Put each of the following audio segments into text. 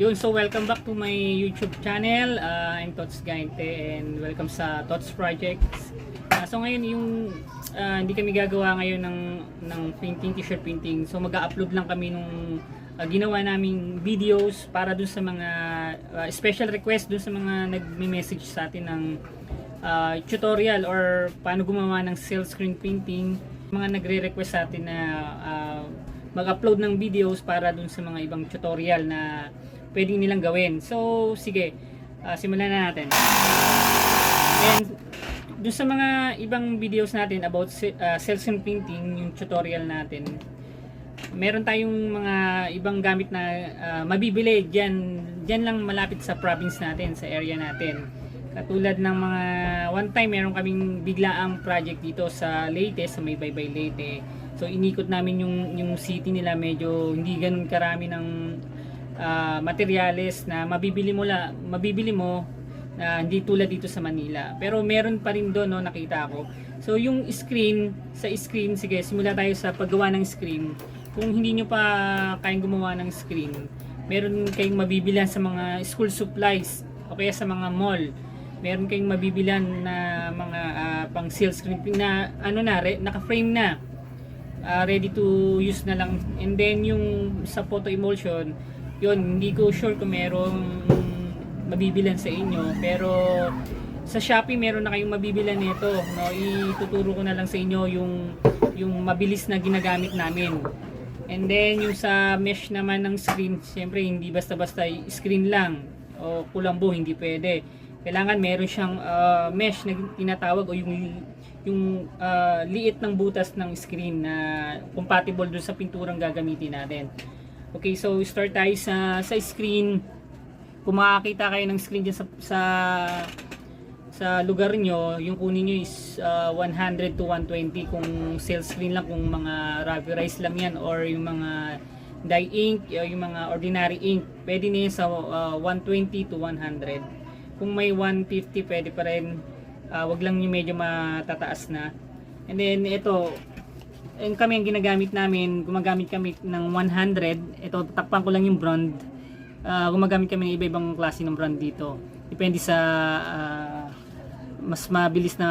Yun, so welcome back to my YouTube channel. Uh, I'm Tots Gainte and welcome sa Tots Projects. Uh, so ngayon yung uh, hindi kami gagawa ngayon ng ng painting, t-shirt painting. So mag-upload lang kami nung uh, ginawa naming videos para dun sa mga uh, special request dun sa mga nagme-message sa atin ng uh, tutorial or paano gumawa ng silk screen painting. Mga nagre-request sa atin na uh, mag-upload ng videos para dun sa mga ibang tutorial na pwede nilang gawin. So, sige, uh, simulan na natin. And dun sa mga ibang videos natin about uh, self-screen painting, yung tutorial natin, meron tayong mga ibang gamit na uh, mabibili dyan, dyan lang malapit sa province natin, sa area natin. Katulad ng mga one time meron kaming biglaang project dito sa Leyte, sa may Baybay Leyte. So inikot namin yung yung city nila medyo hindi ganun karami ng uh, materyales na mabibili mo la, mabibili mo na hindi tulad dito sa Manila. Pero meron pa rin doon no nakita ko. So yung screen, sa screen sige, simula tayo sa paggawa ng screen. Kung hindi nyo pa kayang gumawa ng screen, meron kayong mabibilan sa mga school supplies o kaya sa mga mall. Meron kayong mabibilan na mga uh, pang seal screen na ano na, re, naka-frame na. Uh, ready to use na lang. And then yung sa photo emulsion, yun, hindi ko sure kung merong mabibilan sa inyo. Pero sa Shopee meron na kayong mabibilan nito. No? Ituturo ko na lang sa inyo yung, yung mabilis na ginagamit namin. And then yung sa mesh naman ng screen, siyempre hindi basta-basta screen lang o kulambo, hindi pwede. Kailangan meron siyang uh, mesh na tinatawag o yung yung uh, liit ng butas ng screen na compatible dun sa pinturang gagamitin natin. Okay, so start tayo sa sa screen. Kung makakita kayo ng screen dyan sa sa, sa lugar nyo, yung kunin nyo is uh, 100 to 120 kung sales screen lang, kung mga rubberized lang yan or yung mga dye ink, o yung mga ordinary ink, pwede na sa uh, 120 to 100. Kung may 150, pwede pa rin. Uh, wag lang yung medyo matataas na. And then ito, yung kami ang ginagamit namin, gumagamit kami ng 100. Ito, takpan ko lang yung brand. Uh, gumagamit kami ng iba-ibang klase ng brand dito. Depende sa uh, mas mabilis na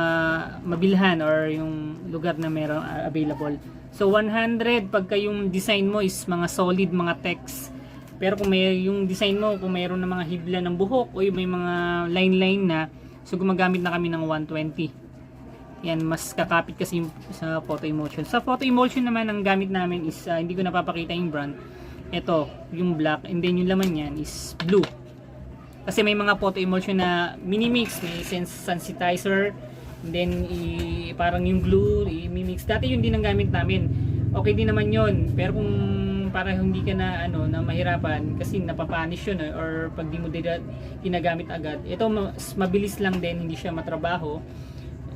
mabilhan or yung lugar na meron uh, available. So 100 pagka yung design mo is mga solid, mga text. Pero kung may yung design mo, kung mayroon ng mga hibla ng buhok o may mga line-line na, so gumagamit na kami ng 120. Yan, mas kakapit kasi sa photo emulsion. Sa photo emulsion naman, ang gamit namin is, uh, hindi ko napapakita yung brand. Ito, yung black, and then yung laman yan is blue. Kasi may mga photo emulsion na mini-mix, may sensitizer, and then i, parang yung glue, i-mix. Dati yun din ang gamit namin. Okay din naman yun, pero kung para hindi ka na ano na mahirapan kasi napapanish yun eh, or pag di mo ginagamit agad ito mas mabilis lang din hindi siya matrabaho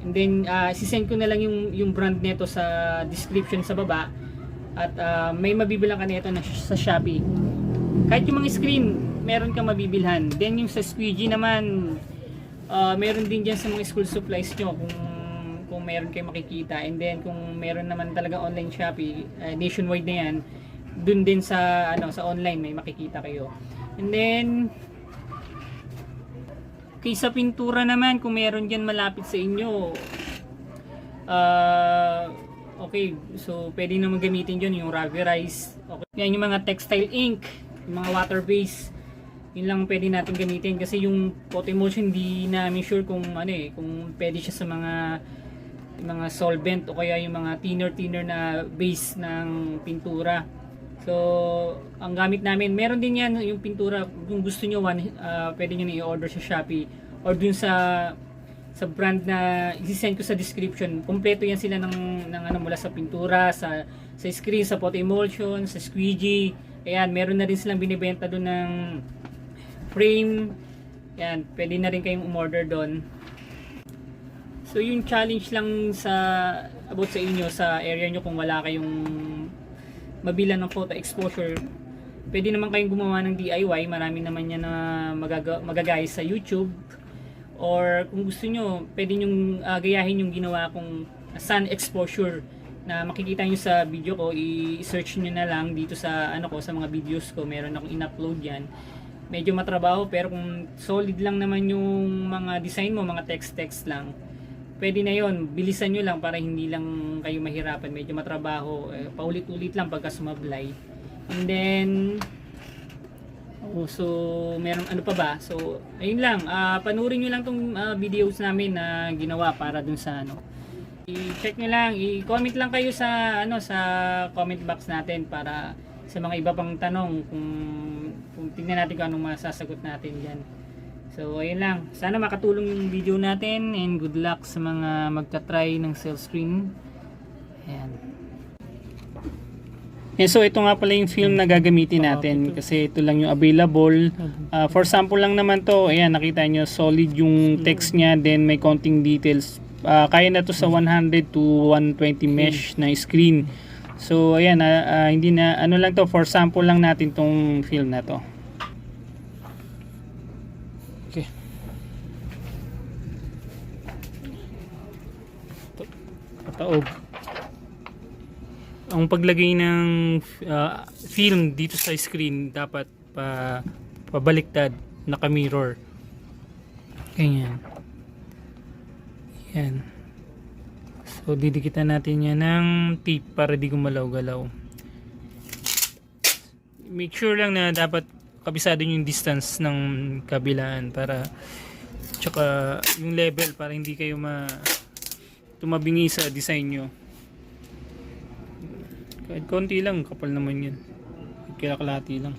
And then, uh, sisend ko na lang yung, yung brand nito sa description sa baba. At uh, may mabibilang ka nito na sa Shopee. Kahit yung mga screen, meron kang mabibilhan. Then yung sa squeegee naman, uh, meron din dyan sa mga school supplies nyo kung kung meron kayo makikita. And then kung meron naman talaga online Shopee, uh, nationwide na yan, dun din sa ano sa online may makikita kayo. And then Okay, sa pintura naman, kung meron dyan malapit sa inyo, uh, okay, so pwede naman gamitin dyan yung rubberized. Okay. Yan yung mga textile ink, yung mga water base. Yun lang pwede natin gamitin kasi yung photo emulsion hindi namin sure kung ano eh, kung pwede siya sa mga mga solvent o kaya yung mga thinner thinner na base ng pintura. So, ang gamit namin, meron din yan yung pintura, kung gusto nyo, one, uh, pwede nyo na i-order sa Shopee or dun sa sa brand na i-send ko sa description. Kompleto yan sila ng, ng ano, mula sa pintura, sa, sa screen, sa photo emulsion, sa squeegee. Ayan, meron na rin silang binibenta doon ng frame. Ayan, pwede na rin kayong umorder doon. So yung challenge lang sa about sa inyo sa area nyo kung wala kayong mabilan ng photo exposure pwede naman kayong gumawa ng DIY marami naman yan na magaga magagaya sa YouTube or kung gusto nyo pwede nyo uh, gayahin yung ginawa kong sun exposure na makikita nyo sa video ko. I-search nyo na lang dito sa ano ko sa mga videos ko. Meron akong in-upload yan. Medyo matrabaho pero kung solid lang naman yung mga design mo, mga text-text lang, pwede na yon bilisan nyo lang para hindi lang kayo mahirapan. Medyo matrabaho. Eh, paulit-ulit lang pagka sumablay. And then so meron ano pa ba so ayun lang ah panurin nyo lang tong ah, videos namin na ginawa para dun sa ano i-check nyo lang i-comment lang kayo sa ano sa comment box natin para sa mga iba pang tanong kung kung tingnan natin kung anong masasagot natin diyan So, ayun lang. Sana makatulong yung video natin and good luck sa mga magta-try ng cell screen. Ayan. Eh, so, ito nga pala yung film na gagamitin natin kasi ito lang yung available. Ah, for sample lang naman to. Ayan, nakita nyo, solid yung text niya then may konting details. Ah, kaya na to sa 100 to 120 mesh na screen. So, ayan, ah, ah, hindi na, ano lang to, for sample lang natin tong film na to. Okay. Pataog. Ang paglagay ng uh, film dito sa screen dapat pa pabaliktad naka-mirror. Ganyan. Yan. So didikitan natin yan ng tape para di gumalaw-galaw. Make sure lang na dapat kabisado yung distance ng kabilaan para tsaka yung level para hindi kayo ma tumabingi sa design nyo kahit konti lang kapal naman yun. Kaya kalahati lang.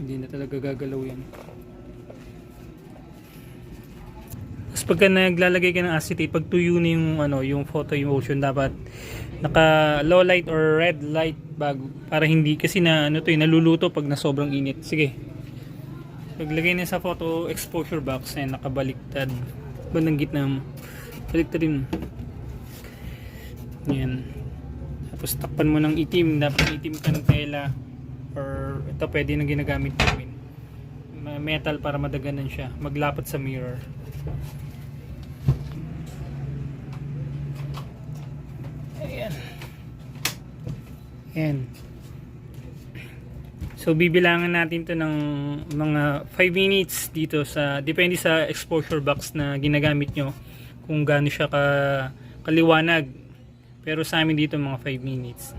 Hindi na talaga gagalaw yan. Tapos pagka naglalagay ka ng acetate pag tuyo na yung ano yung photo emotion dapat naka low light or red light bago para hindi kasi na ano to eh, naluluto pag na init. Sige. Paglagay na sa photo exposure box ay nakabaliktad. Bandang gitna mo. Baliktad rin yan tapos takpan mo ng itim dapat itim ka ng tela or ito pwede na ginagamit namin metal para madaganan siya maglapat sa mirror Ayan. Ayan. So bibilangan natin to ng mga 5 minutes dito sa depende sa exposure box na ginagamit nyo kung gaano siya ka kaliwanag. Pero sa amin dito mga 5 minutes.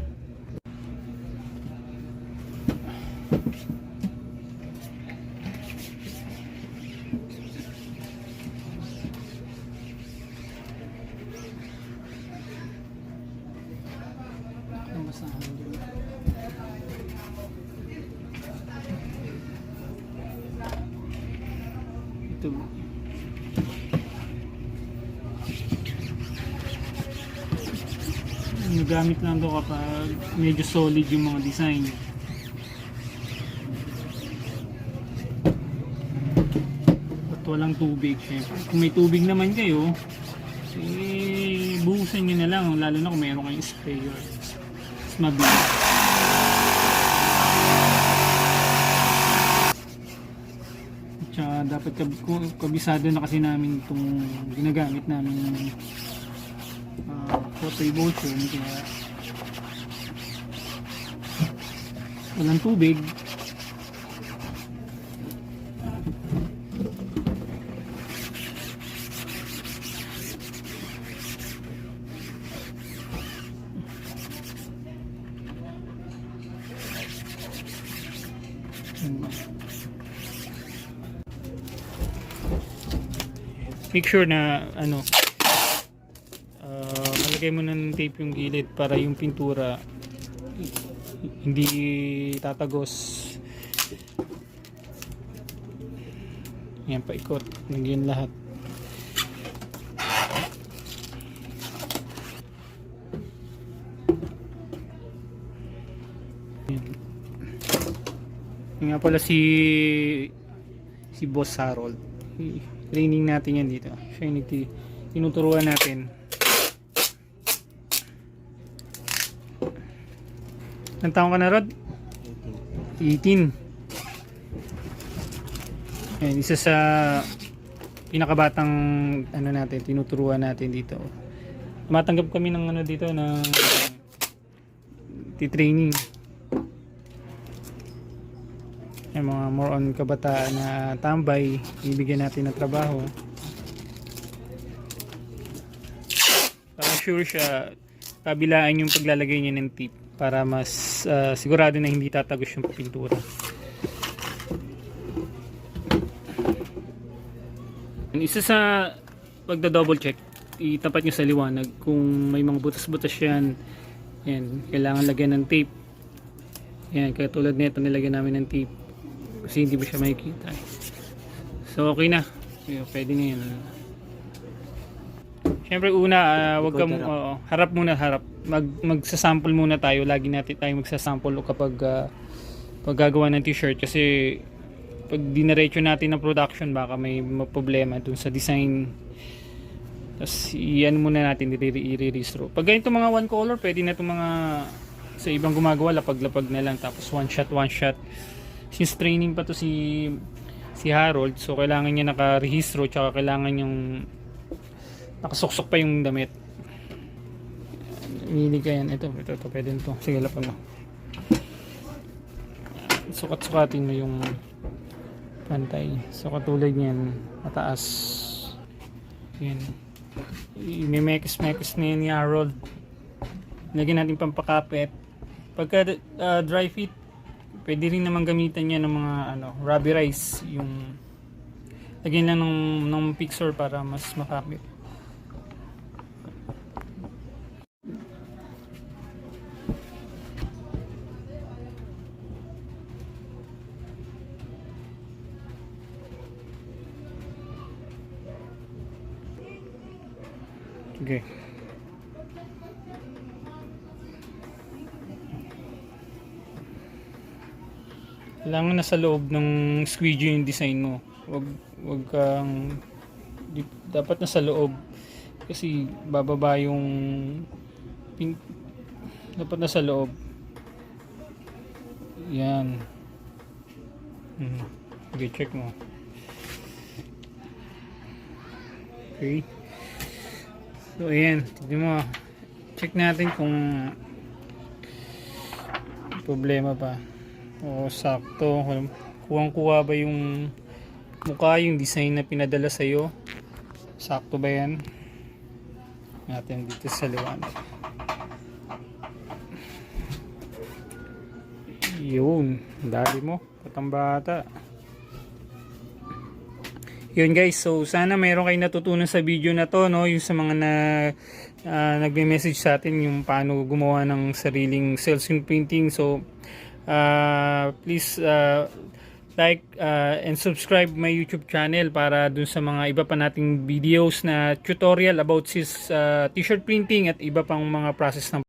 Nagamit lang to kapag medyo solid yung mga design. At walang tubig syempre. Kung may tubig naman kayo, eh, buhusan nyo na lang. Lalo na kung mayroon kayong sprayer. Mas mabilis. At saka dapat kabisado na kasi namin itong ginagamit namin photo emulsion kaya walang tubig. Make sure na ano malagay mo ng tape yung gilid para yung pintura hindi tatagos. Yan paikot. Nagyan lahat. Yan nga pala si si Boss Harold. Training natin yan dito. Siya yung tinuturuan natin Ilang taong ka na Rod? 18 Ayan, isa sa pinakabatang ano natin, tinuturuan natin dito. Tumatanggap kami ng ano dito ng ti-training. Yung mga more on kabataan na tambay, ibigyan natin ng trabaho. Para sure siya, kabilaan yung paglalagay niya ng tip para mas ah, sigurado na hindi tatagos yung pintura. Isa sa pagda-double check, itapat nyo sa liwanag kung may mga butas-butas yan. Yan, kailangan lagyan ng tape. Yan, kaya tulad nito nilagyan namin ng tape. Kasi hindi mo siya makikita. So okay na. Pwede na yan. Siyempre una, ah, wag ka mo, oo, harap muna harap. Mag magsasample muna tayo. Lagi natin tayo magsasample kapag ah, pag gagawa ng t-shirt. Kasi pag dinaretso natin ng production baka may ma- problema dun sa design. Tapos iyan muna natin i-re-registro pag ganito mga one color pwede na itong mga sa ibang gumagawa lapag-lapag na lang. Tapos one shot one shot. Since training pa to si si Harold so kailangan niya naka-rehistro tsaka kailangan yung nakasuksok pa yung damit Mili ka yan. Ito, ito, ito. Pwede ito. Sige, lapag mo. Sukat-sukatin mo yung pantay. So, katulad niyan, mataas. Yan. Imimekis-mekis na yan ni Harold. Lagyan natin pampakapit. Pagka uh, dry fit, pwede rin naman gamitan niya ng mga ano, rubberize. Yung lagyan lang ng, ng pixar para mas makapit. Okay. Kailangan nasa loob ng squeegee yung design mo. Wag wag kang dapat nasa loob kasi bababa yung pin, dapat nasa loob. Yan. Hmm. Okay, check mo. Okay. So, ayan. Tignan mo. Check natin kung problema pa. O sakto. Kuwang-kuha ba yung mukha, yung design na pinadala sa'yo? Sakto ba yan? Natin dito sa liwanag. Yun. Dali mo. Patang bata. Yun guys, so sana mayroon kayong natutunan sa video na to, no? Yung sa mga na uh, nagme-message sa atin yung paano gumawa ng sariling silkscreen printing. So uh, please uh, like uh, and subscribe my YouTube channel para dun sa mga iba pa nating videos na tutorial about sis uh, t-shirt printing at iba pang mga process ng